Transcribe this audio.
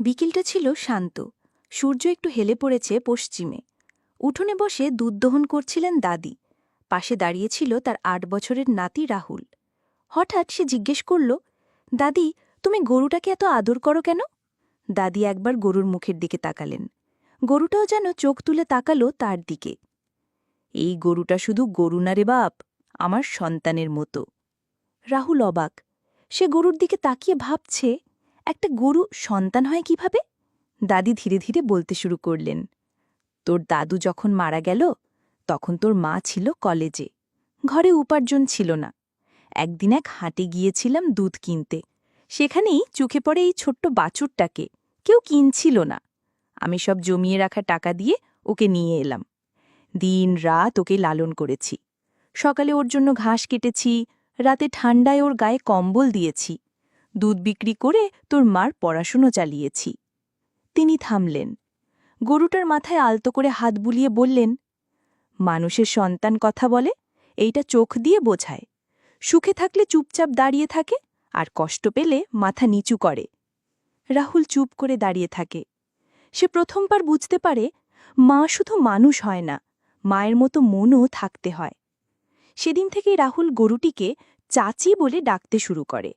বিকেলটা ছিল শান্ত। সূর্য একটু হেলে পড়েছে পশ্চিমে। উঠোনে বসে দুধ দহন করছিলেন দাদি। পাশে দাঁড়িয়েছিল তার আট বছরের নাতি রাহুল। হঠাৎ সে জিজ্ঞেস করল, দাদি, তুমি গরুটাকে এত আদর করো কেন? দাদি একবার গরুর মুখের দিকে তাকালেন। গরুটাও যেন চোখ তুলে তাকালো তার দিকে। এই গরুটা শুধু গরু না রে বাপ, আমার সন্তানের মতো। রাহুল অবাক। সে গরুর দিকে তাকিয়ে ভাবছে একটা গরু সন্তান হয় কীভাবে? দাদি ধীরে ধীরে বলতে শুরু করলেন, তোর দাদু যখন মারা গেল, তখন তোর মা ছিল কলেজে। ঘরে উপার্জন ছিল না। একদিন এক হাটে গিয়েছিলাম দুধ কিনতে। সেখানেই চোখে পড়ে এই ছোট্ট বাছুরটাকে। কেউ কিনছিল না। আমি সব জমিয়ে রাখা টাকা দিয়ে ওকে নিয়ে এলাম। দিন রাত ওকে লালন করেছি। সকালে ওর জন্য ঘাস কেটেছি, রাতে ঠান্ডায় ওর গায়ে কম্বল দিয়েছি। দুধ বিক্রি করে তোর মার পড়াশুনো চালিয়েছি। তিনি থামলেন। গরুটার মাথায় আলতো করে হাত বুলিয়ে বললেন, মানুষের সন্তান কথা বলে, এইটা চোখ দিয়ে বোঝায়। সুখে থাকলে চুপচাপ দাঁড়িয়ে থাকে, আর কষ্ট পেলে মাথা নিচু করে রাহুল চুপ করে দাঁড়িয়ে থাকে। সে প্রথমবার বুঝতে পারে, মা শুধু মানুষ হয় না, মায়ের মতো মনও থাকতে হয়। সেদিন থেকেই রাহুল গরুটিকে চাচি বলে ডাকতে শুরু করে।